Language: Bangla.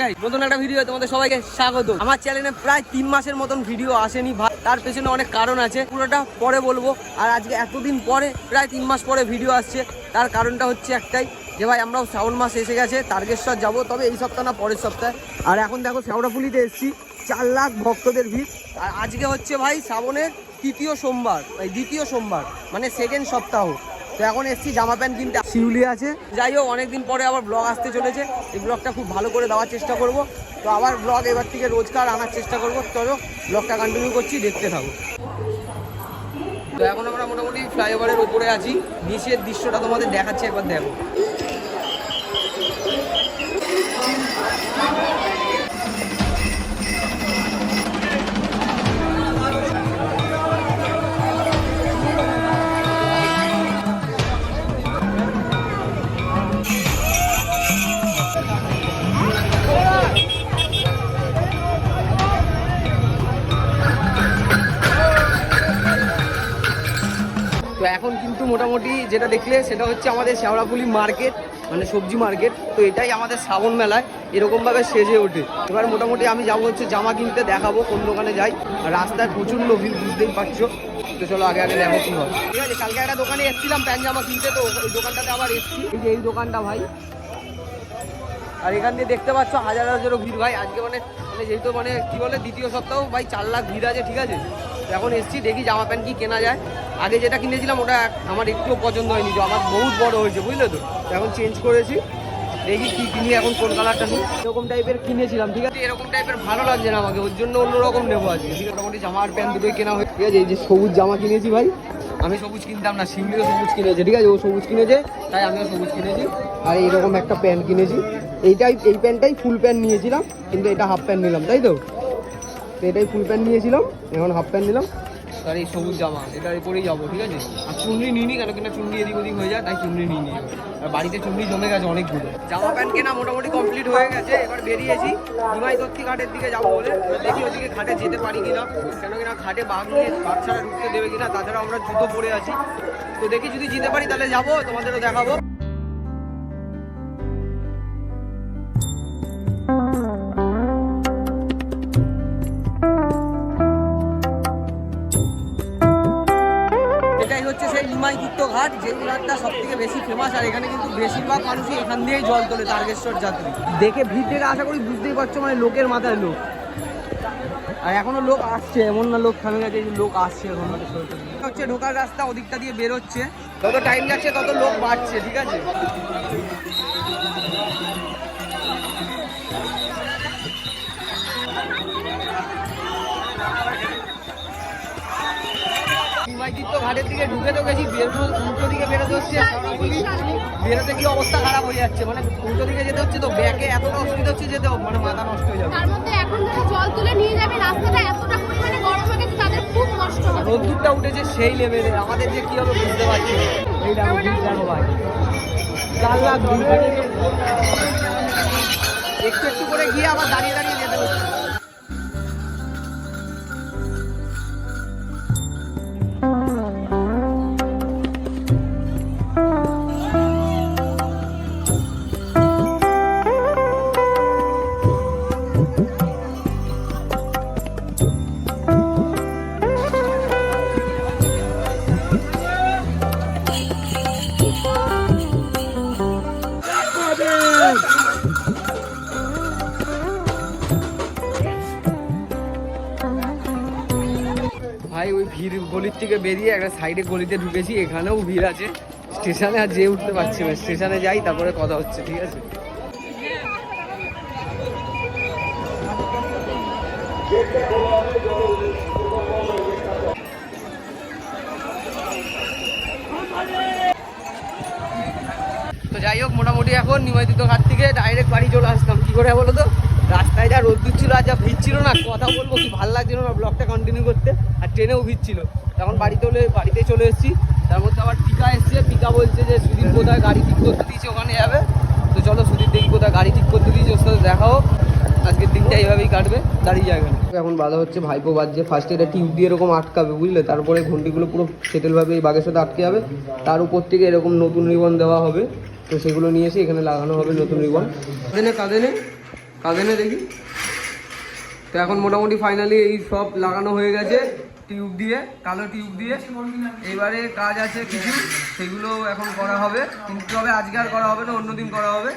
গাই নতুন একটা ভিডিও তোমাদের সবাইকে স্বাগত। আমার চ্যানেলে প্রায় তিন মাসের মতন ভিডিও আসেনি ভাই। তার পেছনে অনেক কারণ আছে, পুরোটা পরে বলব। আর আজকে এতদিন পরে, প্রায় তিন মাস পরে ভিডিও আসছে। তার কারণটা হচ্ছে একটাই, যে ভাই আমরাও শ্রাবণ মাস এসে গেছে, তারকেশ্বর যাব। তবে এই সপ্তাহ না, পরের সপ্তাহে। আর এখন দেখো শ্যাওড়াফুলিতে এসেছি, চার লাখ ভক্তদের ভিড়। আর আজকে হচ্ছে ভাই শ্রাবণের তৃতীয় সোমবার দ্বিতীয় সোমবার মানে সেকেন্ড সপ্তাহ। তো এখন এসছি জামা প্যান্ট কিনতে। শিউলি আছে। যাই হোক অনেকদিন পরে আবার ব্লগ আসতে চলেছে। এই ব্লগটা খুব ভালো করে দেওয়ার চেষ্টা করব। তো আবার ব্লগ এবার থেকে রোজকার আনার চেষ্টা করব। চলো ব্লগটা কন্টিনিউ করছি দেখতে থাকো। তো এখন আমরা মোটামুটি ফ্লাইওভারের ওপরে আছি। নিচের দৃশ্যটা তোমাদের দেখাচ্ছি একবার দেখো। কিন্তু মোটামুটি যেটা দেখলে সেটা হচ্ছে আমাদের শেওড়াফুলি মার্কেট মানে সবজি মার্কেট। তো এটাই আমাদের শ্রাবণ মেলায় এরকমভাবে সেজে ওঠে। এবার মোটামুটি আমি যাব হচ্ছে জামা কিনতে, দেখাবো কোন দোকানে যাই। রাস্তায় প্রচণ্ড ভিড়, বুঝতেই পারছ? তো চলো আগে আগে দেখো কি হয়। ঠিক আছে, কালকে একটা দোকানে এসেছিলাম প্যান্ট জামা কিনতে, তো ওই দোকানটাতে আবার এসেছি। এই যে এই দোকানটা ভাই। আর এখান দিয়ে দেখতে পাচ্ছ হাজার হাজারও ভিড় ভাই। আজকে মানে মানে যেহেতু মানে কি বলে, দ্বিতীয় সপ্তাহ ভাই চার লাখ ভিড় আছে, ঠিক আছে? এখন এসছি, দেখি জামা প্যান্ট কি কেনা যায়। আগে যেটা কিনেছিলাম, ওটা আমার একটুও পছন্দ হয়নি যে আমার বহুত বড় হয়েছে, বুঝলে তো? তো এখন চেঞ্জ করেছি। দেখি কি কিনি এখন কোন কালারটা নিই এরকম টাইপের কিনেছিলাম, ঠিক আছে? এরকম টাইপের ভালো লাগছে না আমাকে, ওর জন্য অন্যরকম নেব আজকে, ঠিক মোটামুটি জামা আর প্যান্ট দুটোই কেনা হয়েছে ঠিক আছে, এই যে সবুজ জামা কিনেছি ভাই। আমি সবুজ কিনতাম না শিমলিও সবুজ কিনেছে, ঠিক আছে? ও সবুজ কিনেছে, তাই আমিও সবুজ কিনেছি। আর এইরকম একটা প্যান্ট কিনেছি। এইটাই এই প্যান্টটাই ফুল প্যান্ট নিয়েছিলাম, কিন্তু এটা হাফ প্যান্ট নিলাম, তাই তো? তো এটাই ফুল প্যান্ট নিয়েছিলাম, এখন হাফ প্যান্ট নিলাম। আর এই সবুজ জামা, এটা পরেই যাব, ঠিক আছে? আর চুনরি নিইনি, কেন কিনা চুনরি এদিক ওদিক হয়ে যায়, তাই চুনরি নিই আর বাড়িতে চুনরি জমে গেছে অনেকগুলো। জামা প্যান্ট কেনা মোটামুটি কমপ্লিট হয়ে গেছে, এবার বেরিয়েছি। নিমাই দত্তি ঘাটের দিকে যাব বলে দেখি ওদিকে ঘাটে যেতে পারি কিনা। কেন কিনা ঘাটে বাঘ নিয়ে ছাড়া ঢুকতে দেবে কিনা তাছাড়া আমরা জুতো পরে আছি। তো দেখি যদি যেতে পারি, তাহলে যাব, তোমাদেরও দেখাবো। যে সব থেকে বেশি ফেমাস আর এখানে কিন্তু বেশিরভাগ মানুষই এখান দিয়েই জল তোলে তারকেশ্বর যাত্রী। দেখে ভিড় দেখে আশা করি বুঝতেই পারছ মানে লোকের মাথায় লোক। আর এখনও লোক আসছে এমন না লোক থামে গেছে লোক আসছে এখন হচ্ছে ঢোকার রাস্তা ওদিকটা দিয়ে বেরোচ্ছে। যত টাইম যাচ্ছে তত লোক বাড়ছে ঠিক আছে? ঘাটের দিকে ঢুকে তো গেছি বেরোনো উল্টো দিকে বেরোতে হচ্ছে সরাসরি বেরোতে কি অবস্থা খারাপ হয়ে যাচ্ছে মানে উল্টো দিকে যেতে হচ্ছে তো ব্যাগে এতটা অসুবিধা হচ্ছে যেতে মানে মাথা নষ্ট হয়ে যাবে। তার মধ্যে এখন যারা জল তুলে নিয়ে যাবে রাস্তাটা এতটা পরিমাণে গরম হয়ে গেছে তাদের খুব কষ্ট হবে। রোদ্দুরটা উঠেছে সেই লেভেলে আমাদের যে কি হবে বুঝতে পারছি। এই দেখো দেখো ভাই। চার লাখ একটু একটু করে গিয়ে আবার দাঁড়িয়ে দাঁড়িয়ে যেতে হচ্ছে। ভাই, ওই ভিড় গলির থেকে বেরিয়ে একটা সাইডে গলিতে ঢুকেছি, এখানেও ভিড় আছে। স্টেশনে আর যেয়ে উঠতে পারছি না। স্টেশনে যাই, তারপরে কথা হচ্ছে, ঠিক আছে? তো যাই হোক, মোটামুটি এখন নিমজ্জিত ঘাট থেকে ডাইরেক্ট বাড়ি চলে আসলাম। কি করে বলো তো? রাস্তায় যা রোদ্দুর ছিল আর যা ভিড় ছিল না, কথা বলব, কি ভালো লাগছিল না ব্লগটা কন্টিনিউ করতে? আর ট্রেনেও ভিড় ছিল। তখন বাড়িতে হলে বাড়িতে চলে এসেছি। তার মধ্যে আবার টিকা এসছে। টিকা বলছে যে, সুদীপ কোথায়? গাড়ি ঠিক করতে দিয়েছে, ওখানে যাবে। তো চলো সুদীপ দেখি কোথায় গাড়ি ঠিক করতে দিয়েছে, ওর সাথে দেখাও আজকের দিনটা এইভাবেই কাটবে দাঁড়িয়ে যাবে এখন বাধা হচ্ছে, ভাইপো বাজছে। ফার্স্টে এটা টিউব দিয়ে এরকম আটকাবে, বুঝলে? তারপরে ঘন্টিগুলো পুরো সেটেলভাবে এই বাঘের সাথে আটকে যাবে। তার উপর থেকে এরকম নতুন রিবন দেওয়া হবে। তো সেগুলো নিয়ে এসে এখানে লাগানো হবে নতুন রিবন। কাঁদেনে কাঁদেনে কাঁধে নে দেখি। তো এখন মোটামুটি ফাইনালি এই সব লাগানো হয়ে গেছে টিউব দিয়ে, কালো টিউব দিয়ে। এবারে কাজ আছে কিছু, সেগুলো এখন করা হবে। কিন্তু তবে আজকে আর করা হবে না, অন্যদিন করা হবে।